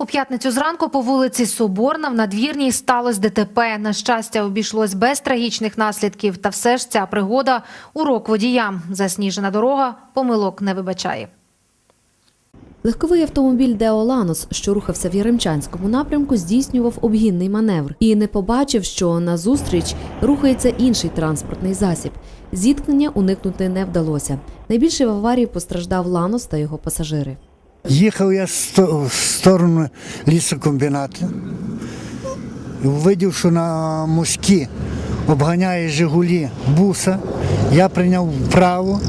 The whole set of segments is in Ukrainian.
У п'ятницю зранку по вулиці Соборна в надвірній сталося ДТП. На щастя, обійшлось без трагічних наслідків. Та все ж ця пригода урок водіям. Засніжена дорога помилок не вибачає. Легковий автомобіль Део Ланос, що рухався в Яремчанському напрямку, здійснював обгінний маневр і не побачив, що назустріч рухається інший транспортний засіб. Зіткнення уникнути не вдалося. Найбільше в аварії постраждав Ланос та його пасажири. Їхав я в сторону лісокомбінату. Видів, що на мості обганяє Жигулі буса. Я прийняв вправо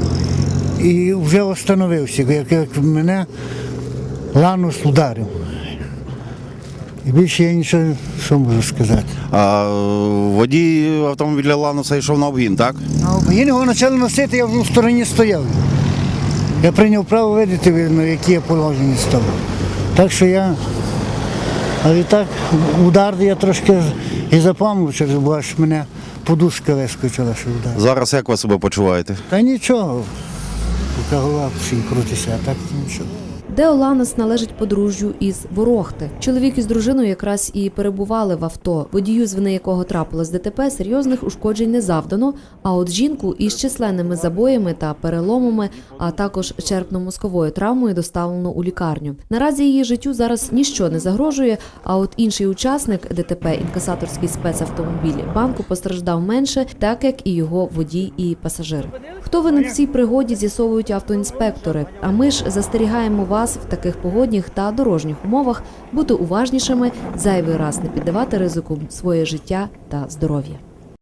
і вже остановився, як, як мене ланус ударив. І більше я нічого що можу сказати. А водій автомобіля Лануса йшов на обгін, так? А обгін його почали носити, я вже в стороні стояв. Я прийняв право видати, видно, які я положені став. Так що я. А відтак удар я трошки і запомнив, через бо аж мене подушка вискочила, що удар. Зараз як ви себе почуваєте? Та нічого, поки голова крутиться, а так нічого. Део Ланос належить подружжю із Ворохти. Чоловік із дружиною якраз і перебували в авто, водію, з вини якого трапилось ДТП, серйозних ушкоджень не завдано. А от жінку із численними забоями та переломами, а також черпно-мозковою травмою доставлено у лікарню. Наразі її життю зараз ніщо не загрожує. А от інший учасник ДТП, інкасаторський спецавтомобіль банку, постраждав менше, так як і його водій і пасажир. Хто винен в цій пригоді, з'ясовують автоінспектори. А ми ж застерігаємо вас в таких погодніх та дорожніх умовах бути уважнішими, зайвий раз не піддавати ризику своє життя та здоров'я.